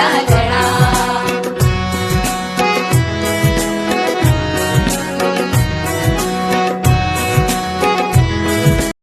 呀。